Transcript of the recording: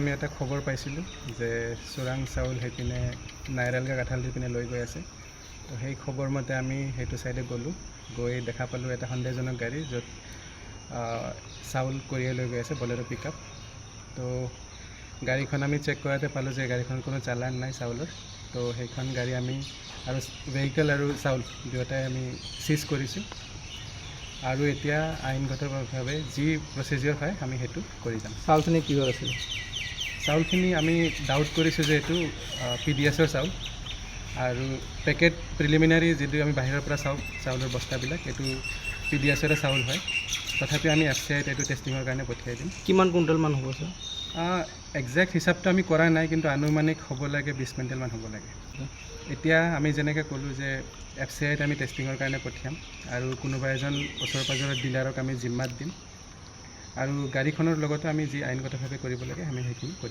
আমি এটা খবৰ পাইছিলোঁ যে চোৰাং চাউল সেইপিনে নাইৰালগা কাঁঠাল দি পিনে লৈ গৈ আছে। তো সেই খবৰ মতে আমি সেইটো ছাইডে গ'লোঁ। গৈ দেখা পালোঁ এটা সন্দেহজনক গাড়ী য'ত চাউল কঢ়িয়াই লৈ গৈ আছে বলেৰ' পিক আপ তো গাড়ীখন আমি চেক কৰাতে পালোঁ যে গাড়ীখনত কোনো চালান নাই চাউলৰ। তো সেইখন গাড়ী আমি আৰু ভেহিকেল আৰু চাউল দুয়োটাই আমি চিজ কৰিছোঁ। আৰু এতিয়া আইনগতভাৱে যি প্ৰচিজিয়ৰ হয় আমি সেইটো কৰি যাম। চাউলখিনি কিহৰ আছিলে? চাউলখিনি আমি ডাউট কৰিছোঁ যে এইটো পি ডি এছৰ চাউল। আৰু পেকেট প্ৰিলিমিনাৰী যিটো আমি বাহিৰৰ পৰা চাওঁ চাউলৰ বস্তাবিলাক এইটো পি ডি এছৰে চাউল হয়। তথাপিও আমি এফ চি আইত এইটো টেষ্টিঙৰ কাৰণে পঠিয়াই দিম। কিমান কুইণ্টেলমান হ'ব ছাৰ? একজেক্ট হিচাপটো আমি কৰা নাই কিন্তু আনুমানিক হ'ব লাগে বিছ কুইণ্টেলমান হ'ব লাগে। এতিয়া আমি যেনেকৈ ক'লোঁ যে এফ চি আইত আমি টেষ্টিঙৰ কাৰণে পঠিয়াম আৰু কোনোবা এজন ওচৰ পাঁজৰৰ ডিলাৰক আমি জিম্মাত দিম। আৰু গাড়ীখনৰ লগতো আমি যি আইনগতভাৱে কৰিব লাগে আমি সেইখিনি কৰিম